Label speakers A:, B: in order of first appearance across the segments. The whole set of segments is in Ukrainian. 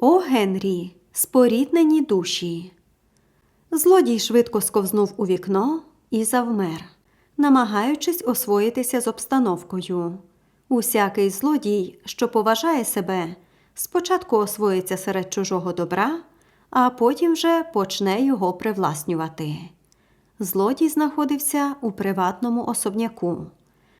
A: О Генрі, споріднені душі. Злодій швидко сковзнув у вікно і завмер, намагаючись освоїтися з обстановкою. Усякий злодій, що поважає себе, спочатку освоїться серед чужого добра, а потім вже почне його привласнювати. Злодій знаходився у приватному особняку.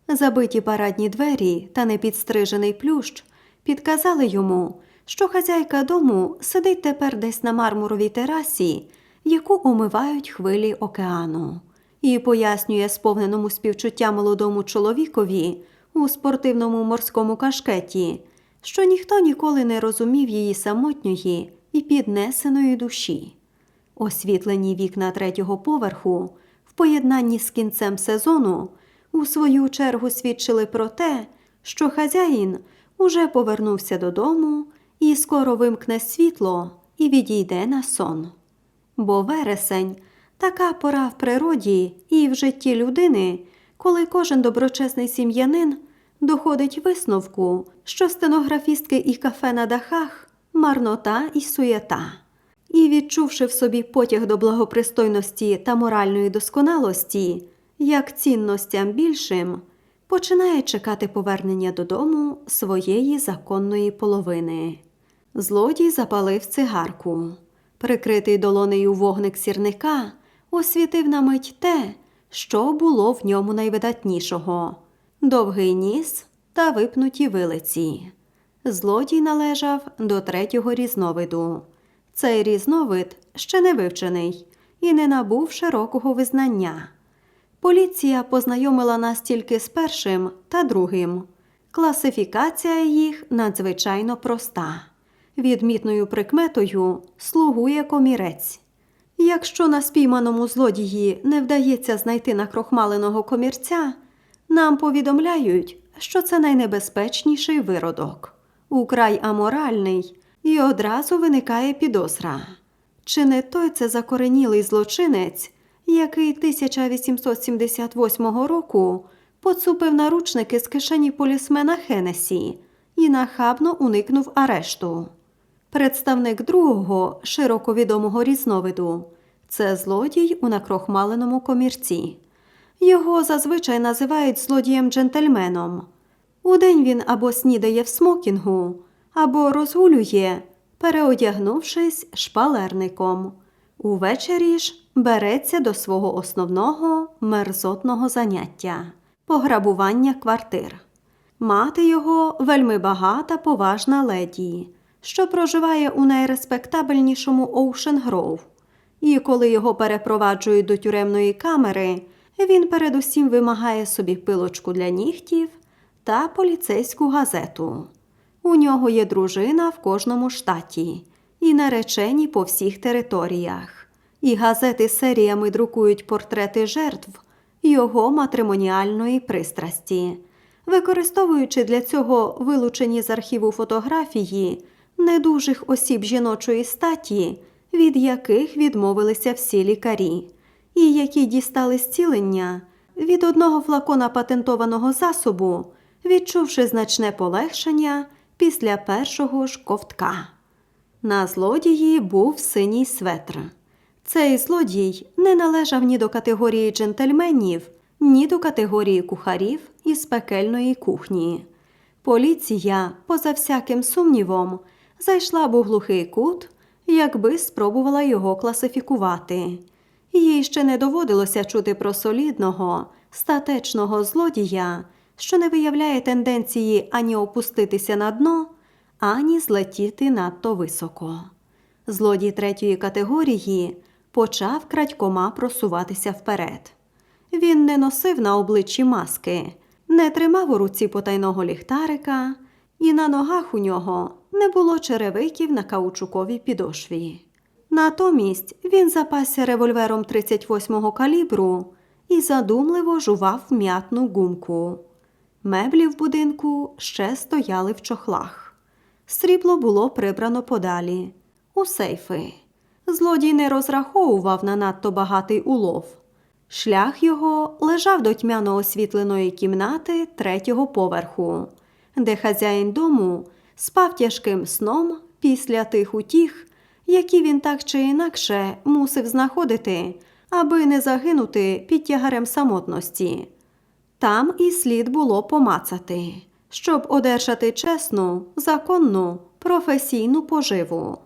A: Забиті парадні двері та непідстрижений плющ підказали йому, що хазяйка дому сидить тепер десь на мармуровій терасі, яку омивають хвилі океану, і пояснює сповненому співчуття молодому чоловікові у спортивному морському кашкеті, що ніхто ніколи не розумів її самотньої і піднесеної душі. Освітлені вікна третього поверху в поєднанні з кінцем сезону у свою чергу свідчили про те, що хазяїн уже повернувся додому і скоро вимкне світло і відійде на сон. Бо вересень така пора в природі і в житті людини, коли кожен доброчесний сім'янин доходить висновку, що стенографістки і кафе на дахах марнота і суєта. І, відчувши в собі потяг до благопристойності та моральної досконалості, як цінностям більшим, починає чекати повернення додому своєї законної половини. Злодій запалив цигарку. Прикритий долонею вогник сірника освітив на мить те, що було в ньому найвидатнішого довгий ніс та випнуті вилиці. Злодій належав до третього різновиду. Цей різновид ще не вивчений і не набув широкого визнання. Поліція познайомила нас тільки з першим та другим. Класифікація їх надзвичайно проста. Відмітною прикметою слугує комірець. Якщо на спійманому злодії не вдається знайти накрохмаленого комірця, нам повідомляють, що це найнебезпечніший виродок, украй аморальний, і одразу виникає підозра. Чи не той це закоренілий злочинець, який 1878 року поцупив наручники з кишені полісмена Хенесі і нахабно уникнув арешту? Представник другого широко відомого різновиду це злодій у накрохмаленому комірці. Його зазвичай називають злодієм-джентльменом. Удень він або снідає в смокінгу, або розгулює, переодягнувшись шпалерником. Увечері ж береться до свого основного мерзотного заняття пограбування квартир. Мати його вельми багата, поважна леді, що проживає у найреспектабельнішому Оушен Гроув. І коли його перепроваджують до тюремної камери, він передусім вимагає собі пилочку для нігтів та поліцейську газету. У нього є дружина в кожному штаті і наречені по всіх територіях. І газети серіями друкують портрети жертв його матримоніальної пристрасті, використовуючи для цього вилучені з архіву фотографії недужих осіб жіночої статі, від яких відмовилися всі лікарі, і які дістали зцілення від одного флакона патентованого засобу, відчувши значне полегшення після першого ж ковтка. На злодії був синій светр. Цей злодій не належав ні до категорії джентльменів, ні до категорії кухарів із пекельної кухні. Поліція, поза всяким сумнівом, зайшла б у глухий кут, якби спробувала його класифікувати. Їй ще не доводилося чути про солідного, статечного злодія, що не виявляє тенденції ані опуститися на дно, ані злетіти надто високо. Злодій третьої категорії почав крадькома просуватися вперед. Він не носив на обличчі маски, не тримав у руці потайного ліхтарика, і на ногах у нього не було черевиків на каучуковій підошві. Натомість він запасся револьвером 38-го калібру і задумливо жував м'ятну гумку. Меблі в будинку ще стояли в чохлах. Срібло було прибрано подалі, у сейфи. Злодій не розраховував на надто багатий улов. Шлях його лежав до тьмяно освітленої кімнати третього поверху, де хазяїн дому спав тяжким сном після тих утіх, які він так чи інакше мусив знаходити, аби не загинути під тягарем самотності. Там і слід було помацати, щоб одержати чесну, законну, професійну поживу.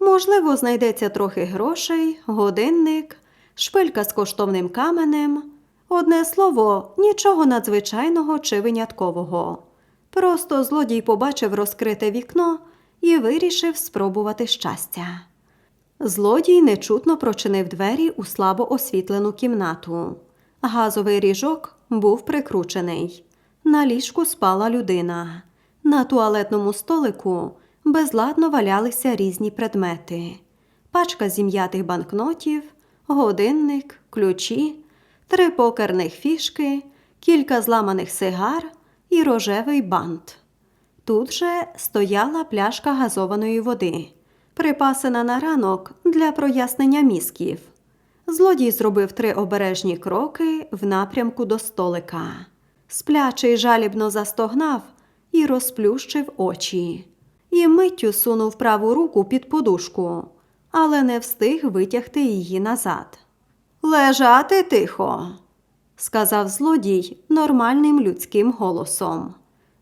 A: Можливо, знайдеться трохи грошей, годинник, шпилька з коштовним каменем. Одне слово, нічого надзвичайного чи виняткового. Просто злодій побачив розкрите вікно і вирішив спробувати щастя. Злодій нечутно прочинив двері у слабо освітлену кімнату. Газовий ріжок був прикручений. На ліжку спала людина. На туалетному столику безладно валялися різні предмети: пачка зім'ятих банкнотів, годинник, ключі, три покерних фішки, кілька зламаних сигар і рожевий бант. Тут же стояла пляшка газованої води, припасена на ранок для прояснення мізків. Злодій зробив три обережні кроки в напрямку до столика. Сплячий жалібно застогнав і розплющив очі. І миттю сунув праву руку під подушку, але не встиг витягти її назад. Лежати тихо, сказав злодій нормальним людським голосом.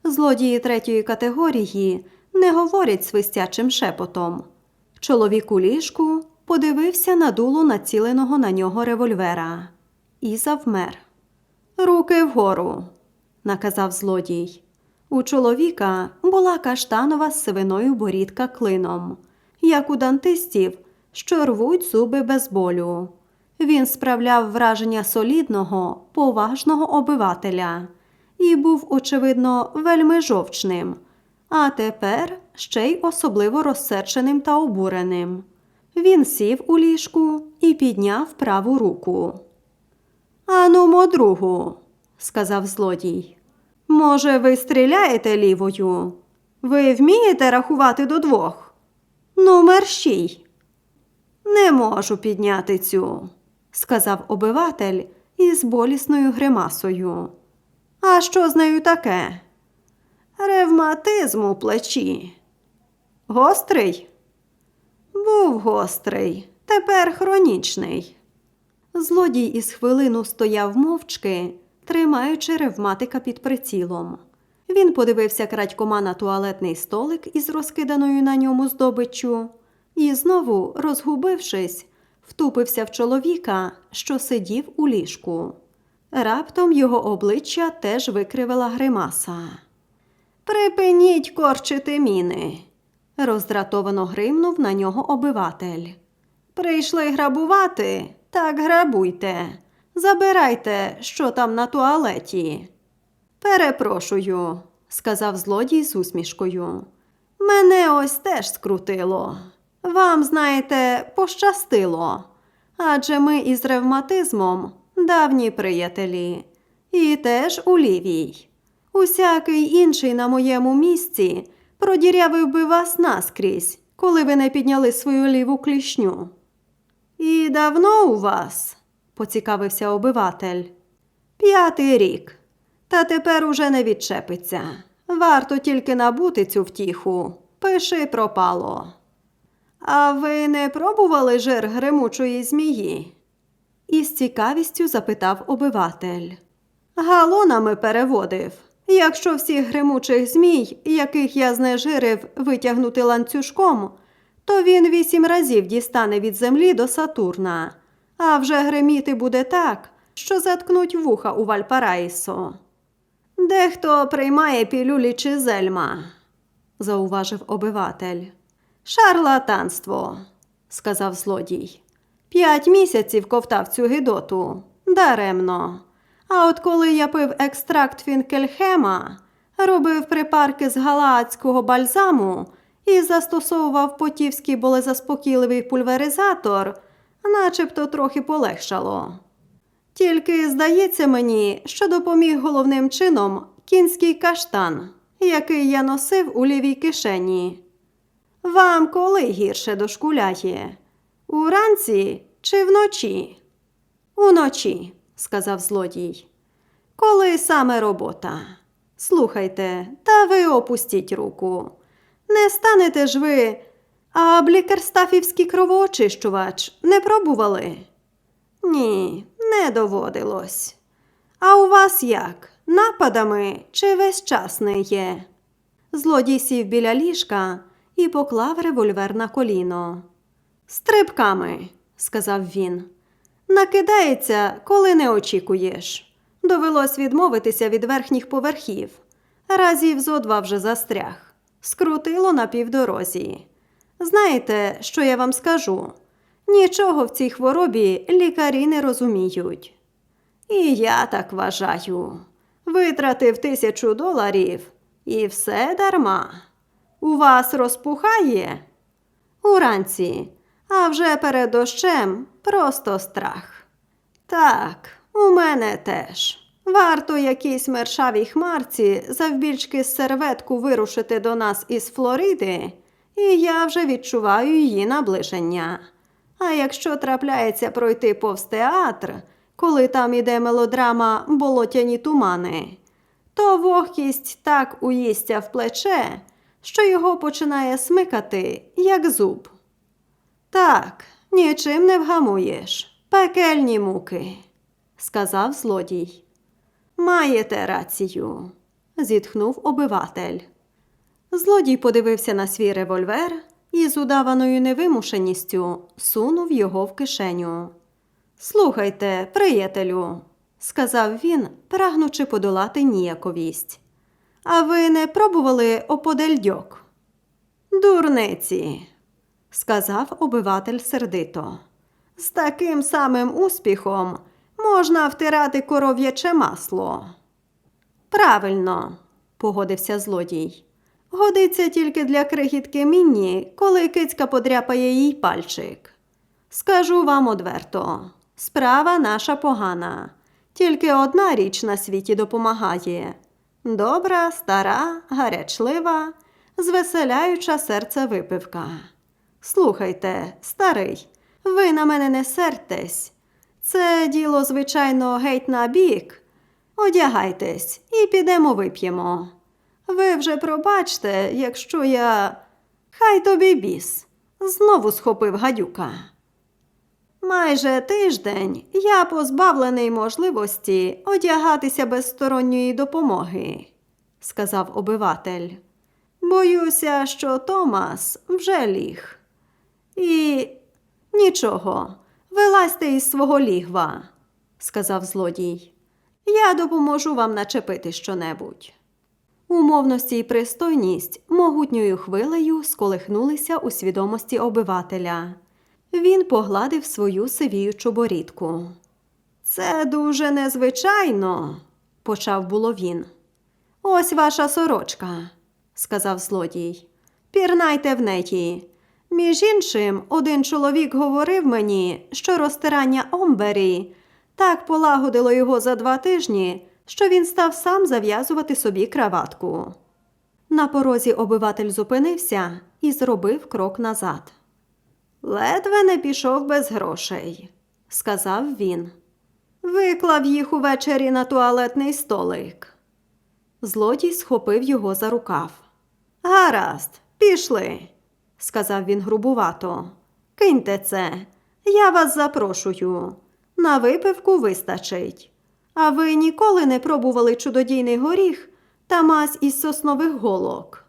A: Злодії третьої категорії не говорять свистячим шепотом. Чоловік у ліжку подивився на дуло націленого на нього револьвера і завмер. Руки вгору, наказав злодій. У чоловіка була каштанова з сивиною борідка клином, як у дантистів, що рвуть зуби без болю. Він справляв враження солідного, поважного обивателя і був, очевидно, вельми жовчним, а тепер ще й особливо розсерченим та обуреним. Він сів у ліжку і підняв праву руку. Анумо, другу, сказав злодій. Може, ви стріляєте лівою? Ви вмієте рахувати до двох? Ну, мерщій. Не можу підняти цю, сказав обиватель із болісною гримасою. А що з нею таке? Ревматизм у плечі. Гострий? Був гострий, тепер хронічний. Злодій із хвилину стояв мовчки, тримаючи ревматика під прицілом. Він подивився крадькома на туалетний столик із розкиданою на ньому здобиччю і знову, розгубившись, втупився в чоловіка, що сидів у ліжку. Раптом його обличчя теж викривила гримаса. Припиніть корчити міни, роздратовано гримнув на нього обиватель. Прийшли грабувати, так грабуйте. Забирайте, що там на туалеті. Перепрошую, сказав злодій з усмішкою. Мене ось теж скрутило. Вам, знаєте, пощастило. Адже ми із ревматизмом давні приятелі, і теж у лівій. Усякий інший на моєму місці продірявив би вас наскрізь, коли ви не підняли свою ліву клішню. І давно у вас? поцікавився обиватель. П'ятий рік. Та тепер уже не відчепиться. Варто тільки набути цю втіху. Пиши пропало. А ви не пробували жир гримучої змії? із цікавістю запитав обиватель. Галонами переводив. Якщо всіх гримучих змій, яких я знежирив, витягнути ланцюжком, то він вісім разів дістане від землі до Сатурна, а вже гриміти буде так, що заткнуть вуха у Вальпараїсо. Дехто приймає пілюлі чи зельма, зауважив обиватель. Шарлатанство, сказав злодій. П'ять місяців ковтав цю гидоту. Даремно. А от коли я пив екстракт фінкельхема, робив припарки з галаадського бальзаму і застосовував потівський болезаспокійливий пульверизатор, начебто трохи полегшало. Тільки здається мені, що допоміг головним чином кінський каштан, який я носив у лівій кишені. Вам коли гірше дошкуляє? Уранці чи вночі? Уночі, сказав злодій. Коли саме робота? Слухайте, та ви опустіть руку. Не станете ж ви А блікерстафівський кровоочищувач не пробували? Ні, не доводилось. А у вас як? Нападами чи весь час не є? Злодій сів біля ліжка і поклав револьвер на коліно. Стрибками, сказав він. Накидається, коли не очікуєш. Довелось відмовитися від верхніх поверхів. Разів зо два вже застряг. Скрутило на півдорозі. Знаєте, що я вам скажу? Нічого в цій хворобі лікарі не розуміють. І я так вважаю. Витратив тисячу доларів і все дарма. У вас розпухає? Уранці, а вже перед дощем просто страх. Так, у мене теж. Варто якійсь мершавій хмарці завбільшки з серветку вирушити до нас із Флориди, і я вже відчуваю її наближення. А якщо трапляється пройти повз театр, коли там іде мелодрама Болотяні тумани, то вогкість так уїсться в плече, що його починає смикати, як зуб. Так, нічим не вгамуєш. Пекельні муки, сказав злодій. Маєте рацію, зітхнув обиватель. Злодій подивився на свій револьвер і з удаваною невимушеністю сунув його в кишеню. Слухайте, приятелю, сказав він, прагнучи подолати ніяковість. А ви не пробували оподельдьок? Дурниці, сказав обиватель сердито. З таким самим успіхом можна втирати коров'яче масло. Правильно, погодився злодій. Годиться тільки для крихітки Мінні, коли кицька подряпає їй пальчик. Скажу вам одверто, справа наша погана. Тільки одна річ на світі допомагає добра, стара, гарячлива, звеселяюча серце випивка. Слухайте, старий, ви на мене не сертесь. Це діло, звичайно, геть на бік. Одягайтесь і підемо вип'ємо. Ви вже пробачте, якщо я. Хай тобі біс. Знову схопив гадюка. Майже тиждень я позбавлений можливості одягатися без сторонньої допомоги, сказав обиватель. Боюся, що Томас вже ліг. І нічого, вилазьте із свого лігва, сказав злодій. Я допоможу вам начепити щонебудь. Умовності й пристойність могутньою хвилею сколихнулися у свідомості обивателя. Він погладив свою сивіючу борідку. Це дуже незвичайно, почав було він. Ось ваша сорочка, сказав злодій. Пірнайте в неї. Між іншим, один чоловік говорив мені, що розтирання омбері так полагодило його за два тижні, що він став сам зав'язувати собі краватку. На порозі обиватель зупинився і зробив крок назад. Ледве не пішов без грошей, сказав він. Виклав їх увечері на туалетний столик. Злодій схопив його за рукав. Гаразд, пішли, сказав він грубувато. Киньте це, я вас запрошую. На випивку вистачить. А ви ніколи не пробували чудодійний горіх та мазь із соснових голок?